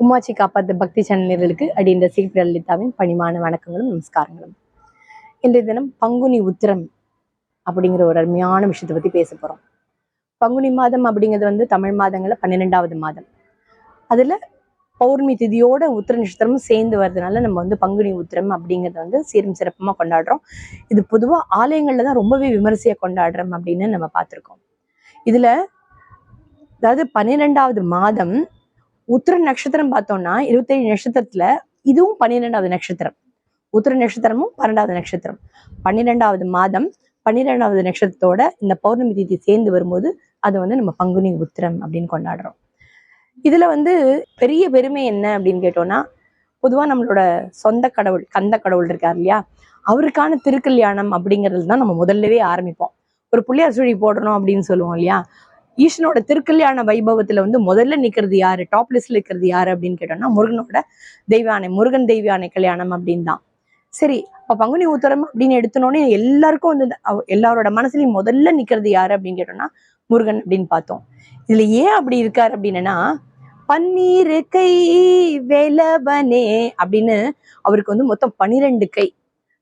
உமாச்சி காப்பாத்து பக்தி சேனல்களுக்கு அடின்ற சீக்கிர லலிதாவின் பணிமான வணக்கங்களும் நமஸ்காரங்களும். இன்றைய தினம் பங்குனி உத்திரம் அப்படிங்கிற ஒரு அருமையான விஷயத்தை பத்தி பேச போறோம். பங்குனி மாதம் அப்படிங்கிறது வந்து தமிழ் மாதங்களில் பன்னிரெண்டாவது மாதம். அதுல பௌர்ணமி திதியோட உத்திர நட்சத்திரமும் சேர்ந்து வர்றதுனால நம்ம வந்து பங்குனி உத்திரம் அப்படிங்கறத வந்து சீரும் சிறப்புமா கொண்டாடுறோம். இது பொதுவா ஆலயங்கள்ல தான் ரொம்பவே விமரிசையாக கொண்டாடுறோம் அப்படின்னு நம்ம பார்த்திருக்கோம். இதுல அதாவது பன்னிரெண்டாவது மாதம் உத்திர நட்சத்திரம் பார்த்தோம்னா இருபத்தேழு நட்சத்திரத்துல இதுவும் பன்னிரெண்டாவது நட்சத்திரம். உத்திர நட்சத்திரமும் பன்னெண்டாவது நட்சத்திரம். பன்னிரெண்டாவது மாதம் பன்னிரெண்டாவது நட்சத்திரத்தோட இந்த பௌர்ணமி திதி சேர்ந்து வரும்போது அதை வந்து நம்ம பங்குனி உத்திரம் அப்படின்னு கொண்டாடுறோம். இதுல வந்து பெரிய பெருமை என்ன அப்படின்னு கேட்டோம்னா பொதுவா நம்மளோட சொந்த கடவுள் கந்த கடவுள் இருக்கார் இல்லையா? அவருக்கான திருக்கல்யாணம் அப்படிங்கிறது தான் நம்ம முதல்லவே ஆரம்பிப்போம். ஒரு புள்ளியார் சுழி போடணும் அப்படின்னு சொல்லுவோம் இல்லையா? ஈசனோட திருக்கல்யாண வைபவத்துல வந்து முதல்ல நிக்கிறது யாரு? டாப் லிஸ்ட்ல இருக்கிறது யாரு அப்படின்னு கேட்டோம்னா முருகனோட தெய்வானை முருகன் தெய்வானை கல்யாணம் அப்படின்னு தான் சரி அப்ப பங்குனி உத்தரம் அப்படின்னு எடுத்தனோடனே எல்லாருக்கும் வந்து எல்லாரோட மனசுலயும் முதல்ல நிக்கிறது யாரு அப்படின்னு கேட்டோம்னா முருகன் அப்படின்னு பார்த்தோம். இதுல ஏன் அப்படி இருக்காரு அப்படின்னா பன்னீர் கை வேலவனே அப்படின்னு அவருக்கு வந்து மொத்தம் பன்னிரெண்டு கை.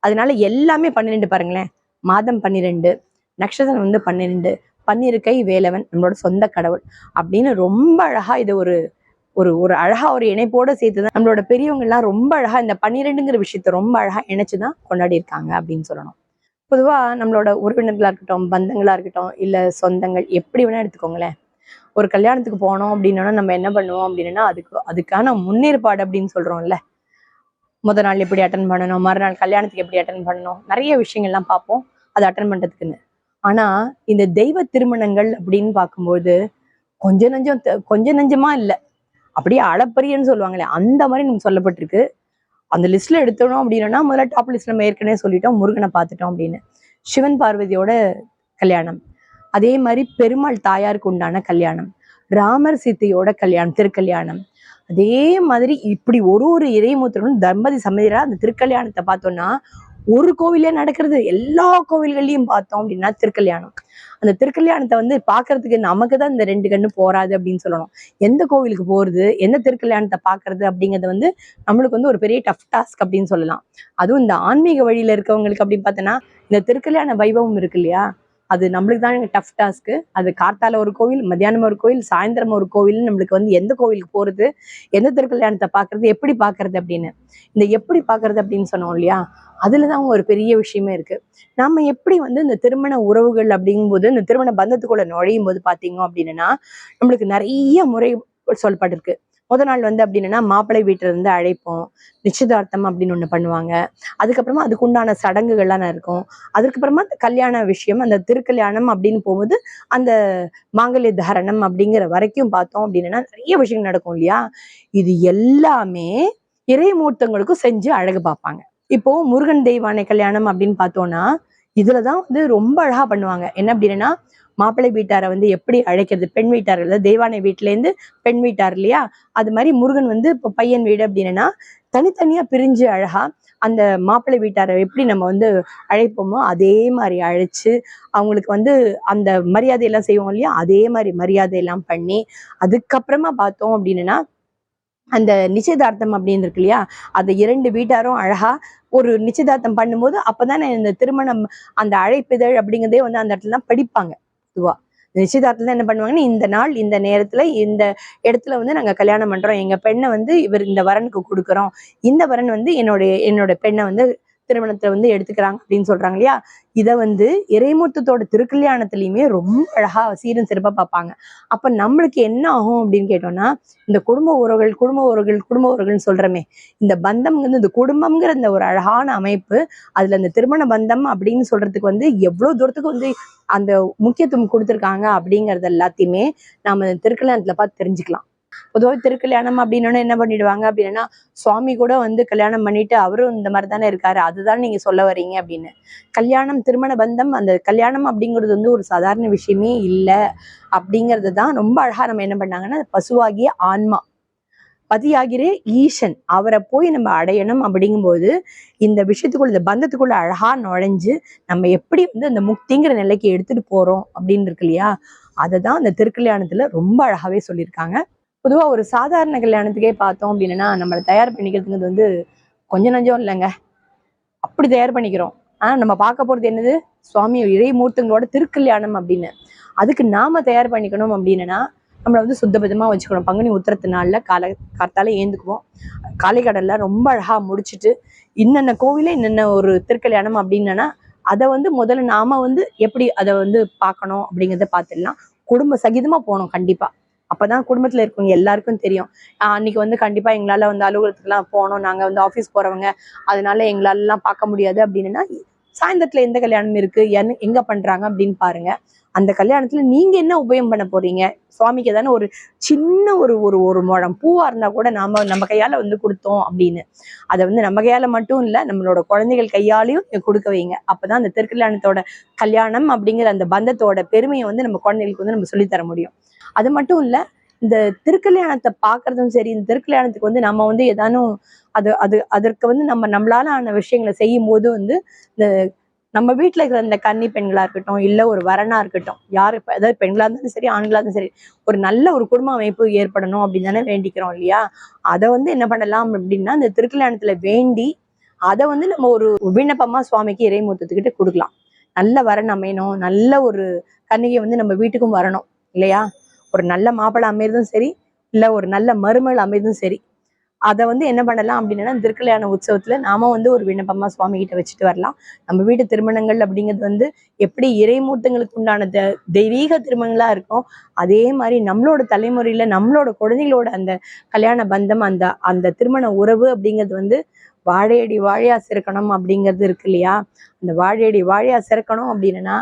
அதனால எல்லாமே பன்னிரெண்டு பாருங்களேன். மாதம் பன்னிரெண்டு நட்சத்திரம் வந்து பன்னிரெண்டு பன்னிருக்கை வேலவன் நம்மளோட சொந்த கடவுள் அப்படின்னு ரொம்ப அழகா இது ஒரு ஒரு ஒரு அழகா ஒரு இணைப்போட சேர்த்துதான் நம்மளோட பெரியவங்க எல்லாம் ரொம்ப அழகா இந்த பன்னிரெண்டுங்கிற விஷயத்த ரொம்ப அழகா இணைச்சுதான் கொண்டாடி இருக்காங்க அப்படின்னு சொல்லணும். பொதுவா நம்மளோட உறவினர்களா இருக்கட்டும் பந்தங்களா இருக்கட்டும் இல்ல சொந்தங்கள் எப்படி வேணா எடுத்துக்கோங்களேன். ஒரு கல்யாணத்துக்கு போனோம் அப்படின்னா நம்ம என்ன பண்ணுவோம் அப்படின்னா அதுக்கு அதுக்கான முன்னேற்பாடு அப்படின்னு சொல்றோம்ல. முத நாள் எப்படி அட்டன் பண்ணணும் மறுநாள் கல்யாணத்துக்கு எப்படி அட்டன் பண்ணணும் நிறைய விஷயங்கள்லாம் பார்ப்போம். அதை அட்டன் பண்றதுக்குன்னு. ஆனா இந்த தெய்வ திருமணங்கள் அப்படின்னு பார்க்கும்போது கொஞ்ச நஞ்சம் கொஞ்ச நஞ்சமா இல்ல. அப்படியே அளப்பரியன்னு சொல்லுவாங்களே அந்த மாதிரி நமக்கு சொல்லப்பட்டிருக்கு. அந்த லிஸ்ட்ல எடுத்தோம் அப்படின்னா முதல்ல டாப் லிஸ்ட்ல நம்ம ஏற்கனவே சொல்லிட்டோம் முருகனை பார்த்துட்டோம் அப்படின்னு. சிவன் பார்வதியோட கல்யாணம். அதே மாதிரி பெருமாள் தாயாருக்கு உண்டான கல்யாணம். ராமர் சீத்தையோட கல்யாணம் திருக்கல்யாணம். அதே மாதிரி இப்படி ஒரு ஒரு இறைமூத்தரும் தம்பதி சமதிரா அந்த திருக்கல்யாணத்தை பார்த்தோம்னா ஒரு கோவிலே நடக்கிறது. எல்லா கோவில்கள்லயும் பார்த்தோம் அப்படின்னா திருக்கல்யாணம். அந்த திருக்கல்யாணத்தை வந்து பாக்குறதுக்கு நமக்கு தான் இந்த ரெண்டு கண்ணு போராது அப்படின்னு சொல்லணும். எந்த கோவிலுக்கு போறது எந்த திருக்கல்யாணத்தை பாக்குறது அப்படிங்கிறது வந்து நம்மளுக்கு வந்து ஒரு பெரிய டஃப் டாஸ்க் அப்படின்னு சொல்லலாம். அதுவும் இந்த ஆன்மீக வழியில இருக்கவங்களுக்கு அப்படின்னு பார்த்தோன்னா இந்த திருக்கல்யாண வைபவம் இருக்கு இல்லையா? அது நம்மளுக்கு தான் டஃப் டாஸ்க்கு அது கார்த்தால ஒரு கோவில் மத்தியானம் ஒரு கோவில் சாயந்தரம் ஒரு கோவில் நம்மளுக்கு வந்து எந்த கோவிலுக்கு போறது எந்த திருக்கல்யாணத்தை பார்க்கறது எப்படி பார்க்கிறது அப்படின்னு. இந்த எப்படி பார்க்கிறது அப்படின்னு சொன்னோம் இல்லையா? அதுலதான் ஒரு பெரிய விஷயமே இருக்கு. நாம எப்படி வந்து இந்த திருமண உறவுகள் அப்படிங்கும்போது இந்த திருமண பந்தத்துக்குள்ள நுழையும் போது பாத்தீங்க அப்படின்னா நம்மளுக்கு நிறைய முறை சொல்லப்பட்டிருக்கு. முத நாள் வந்து அப்படின்னா மாப்பிள்ளை வீட்டுல இருந்து அழைப்போம். நிச்சயதார்த்தம் அப்படின்னு ஒண்ணு பண்ணுவாங்க. அதுக்கப்புறமா அதுக்கு உண்டான சடங்குகள்லாம் இருக்கும். அதுக்கப்புறமா அந்த கல்யாண விஷயம் அந்த திருக்கல்யாணம் அப்படின்னு போகும்போது அந்த மாங்கல்ய தாரணம் அப்படிங்கிற வரைக்கும் பார்த்தோம் அப்படின்னா நிறைய விஷயங்கள் நடக்கும் இல்லையா? இது எல்லாமே இறைமூர்த்தங்களுக்கும் செஞ்சு அழகு பார்ப்பாங்க. இப்போ முருகன் தெய்வானை கல்யாணம் அப்படின்னு பார்த்தோம்னா இதுலதான் வந்து ரொம்ப அழகா பண்ணுவாங்க. என்ன அப்படின்னா மாப்பிள்ளை வீட்டாரை வந்து எப்படி அழைக்கிறது? பெண் வீட்டார் அதாவது தெய்வானை வீட்டிலேருந்து பெண் வீட்டார் இல்லையா? அது மாதிரி முருகன் வந்து இப்போ பையன் வீடு அப்படின்னா தனித்தனியா பிரிஞ்சு அழகா அந்த மாப்பிள்ளை வீட்டாரை எப்படி நம்ம வந்து அழைப்போமோ அதே மாதிரி அழைச்சு அவங்களுக்கு வந்து அந்த மரியாதையெல்லாம் செய்வோம் இல்லையா? அதே மாதிரி மரியாதையெல்லாம் பண்ணி அதுக்கப்புறமா பார்த்தோம் அப்படின்னா அந்த நிச்சயதார்த்தம் அப்படின்னு இருக்கு இல்லையா? அந்த இரண்டு வீட்டாரும் அழகா ஒரு நிச்சயதார்த்தம் பண்ணும்போது அப்போதான் இந்த திருமணம் அந்த அழைப்பிதழ் அப்படிங்கிறதே வந்து அந்த இடத்துல தான் படிப்பாங்க. பொதுவா இந்த என்ன பண்ணுவாங்கன்னா இந்த நாள் இந்த நேரத்துல இந்த இடத்துல வந்து நாங்க கல்யாணம் பண்றோம். எங்க பெண்ணை வந்து இவர் இந்த வரனுக்கு கொடுக்குறோம். இந்த வரன் வந்து என்னுடைய என்னோட பெண்ணை வந்து திருமணத்தை வந்து எடுத்துக்கிறாங்க அப்படின்னு சொல்றாங்க இல்லையா? இதை வந்து இறைமுத்தத்தோட திருக்கல்யாணத்துலயுமே ரொம்ப அழகா சீரும் சிறப்பா பார்ப்பாங்க. அப்ப நம்மளுக்கு என்ன ஆகும் அப்படின்னு கேட்டோம்னா இந்த குடும்ப உறவுகள் குடும்ப உறவுகள் குடும்ப உறவுகள்னு சொல்றமே இந்த பந்தம் வந்து இந்த குடும்பம்ங்கிற இந்த ஒரு அழகான அமைப்பு அதுல இந்த திருமண பந்தம் அப்படின்னு சொல்றதுக்கு வந்து எவ்வளவு தூரத்துக்கு வந்து அந்த முக்கியத்துவம் கொடுத்துருக்காங்க அப்படிங்கறது எல்லாத்தையுமே நாம திருக்கல்யாணத்துல பார்த்து தெரிஞ்சுக்கலாம். பொதுவாக திருக்கல்யாணம் அப்படின்னா என்ன பண்ணிடுவாங்க அப்படின்னா சுவாமி கூட வந்து கல்யாணம் பண்ணிட்டு அவரும் இந்த மாதிரி தானே இருக்காரு அதுதான் நீங்க சொல்ல வர்றீங்க அப்படின்னு. கல்யாணம் திருமண பந்தம் அந்த கல்யாணம் அப்படிங்கிறது வந்து ஒரு சாதாரண விஷயமே இல்லை அப்படிங்கிறது தான் ரொம்ப அழகா நம்ம என்ன பண்ணாங்கன்னா பசுவாகிய ஆன்மா. பதியாகிற ஈசன் அவரை போய் நம்ம அடையணும் அப்படிங்கும்போது இந்த விஷயத்துக்குள்ள இந்த பந்தத்துக்குள்ள அழகா நுழைஞ்சு நம்ம எப்படி வந்து அந்த முக்திங்கிற நிலைக்கு எடுத்துட்டு போறோம் அப்படின்னு இருக்கு இல்லையா? அதை தான் அந்த திருக்கல்யாணத்துல ரொம்ப அழகாவே சொல்லியிருக்காங்க. பொதுவா ஒரு சாதாரண கல்யாணத்துக்கே பார்த்தோம் அப்படின்னா நம்மளை தயார் பண்ணிக்கிறதுங்கிறது வந்து கொஞ்சம் நஞ்சம் இல்லைங்க. அப்படி தயார் பண்ணிக்கிறோம். ஆனா நம்ம பார்க்க போறது என்னது? சுவாமி இறைமூர்த்தங்களோட திருக்கல்யாணம் அப்படின்னு. அதுக்கு நாம தயார் பண்ணிக்கணும் அப்படின்னா நம்மளை வந்து சுத்தபத்தமா வச்சுக்கணும். பங்குனி உத்திரத்து நாள்ல காலை காத்தால ஏந்துக்குவோம். காலை கடல்ல ரொம்ப அழகா முடிச்சிட்டு இன்னென்ன கோவில இன்னென்ன ஒரு திருக்கல்யாணம் அப்படின்னா அதை வந்து முதல்ல நாம வந்து எப்படி அதை வந்து பார்க்கணும் அப்படிங்கிறத பார்த்துடலாம். குடும்ப சகிதமா போகணும் கண்டிப்பா. அப்பதான் குடும்பத்துல இருக்கவங்க எல்லாருக்கும் தெரியும். ஆஹ் அன்னைக்கு வந்து கண்டிப்பா எங்களால வந்து அலுவலகத்துக்குலாம் போனோம் நாங்க வந்து ஆபீஸ் போறவங்க. அதனால எங்களால எல்லாம் பார்க்க முடியாது அப்படின்னா சாயந்தரத்துல எந்த கல்யாணம் இருக்கு? எங்க பண்றாங்க அப்படின்னு பாருங்க. அந்த கல்யாணத்துல நீங்க என்ன உபயம் பண்ண போறீங்க? சுவாமிக்கு தானே ஒரு சின்ன ஒரு ஒரு ஒரு முழம் பூவா இருந்தா கூட நாம நம்ம கையால வந்து கொடுத்தோம் அப்படின்னு. அதை வந்து நம்ம கையால மட்டும் இல்ல நம்மளோட குழந்தைகள் கையாலையும் கொடுக்க வைங்க. அப்பதான் அந்த திருக்கல்யாணத்தோட கல்யாணம் அப்படிங்கிற அந்த பந்தத்தோட பெருமையை வந்து நம்ம குழந்தைகளுக்கு வந்து நம்ம சொல்லித் தர முடியும். அது மட்டும் இல்ல இந்த திருக்கல்யாணத்தை பார்க்கறதும் சரி இந்த திருக்கல்யாணத்துக்கு வந்து நம்ம வந்து ஏதானும் அது அது அதற்கு வந்து நம்ம நம்மளால ஆன விஷயங்களை செய்யும் போது வந்து இந்த நம்ம வீட்டில் இருக்கிற இந்த கன்னி பெண்களா இருக்கட்டும் இல்லை ஒரு வரனா இருக்கட்டும் யார் இப்போ அதாவது பெண்களா இருந்தாலும் சரி ஆண்களா இருந்தாலும் சரி ஒரு நல்ல ஒரு குடும்ப அமைப்பு ஏற்படணும் அப்படின்னு தானே வேண்டிக்கிறோம் இல்லையா? அதை வந்து என்ன பண்ணலாம் அப்படின்னா இந்த திருக்கல்யாணத்துல வேண்டி அதை வந்து நம்ம ஒரு விண்ணப்பமாக சுவாமிக்கு இறைமூத்தத்துக்கிட்ட கொடுக்கலாம். நல்ல வரன் அமையணும் நல்ல ஒரு கன்னிகை வந்து நம்ம வீட்டுக்கும் வரணும் இல்லையா? ஒரு நல்ல மாப்பிள்ளை அமையறதும் சரி இல்லை ஒரு நல்ல மருமகள் அமையறதும் சரி அதை வந்து என்ன பண்ணலாம் அப்படின்னா திருக்கல்யாண உற்சவத்துல நாம வந்து ஒரு விண்ணப்பமா சுவாமி கிட்ட வச்சுட்டு வரலாம். நம்ம வீட்டு திருமணங்கள் அப்படிங்கிறது வந்து எப்படி இறைமூர்த்தங்களுக்கு உண்டான த தெய்வீக திருமணங்களா இருக்கும் அதே மாதிரி நம்மளோட தலைமுறையில நம்மளோட குழந்தைகளோட அந்த கல்யாண பந்தம் அந்த அந்த திருமண உறவு அப்படிங்கிறது வந்து வாழையடி வாழையா சிறக்கணும் அப்படிங்கிறது இருக்கு இல்லையா? அந்த வாழையடி வாழையா சிறக்கணும் அப்படின்னா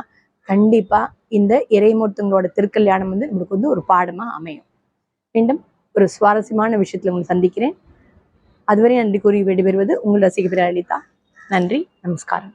கண்டிப்பா இந்த இறைமூர்த்தங்களோட திருக்கல்யாணம் வந்து நம்மளுக்கு வந்து ஒரு பாடமா அமையும். மீண்டும் ஒரு சுவாரஸ்யமான விஷயத்துல உங்களை சந்திக்கிறேன். அதுவரை நன்றி கூறி விடைபெறுவது உங்கள் ரசிக பிரலிதா நன்றி நமஸ்காரம்.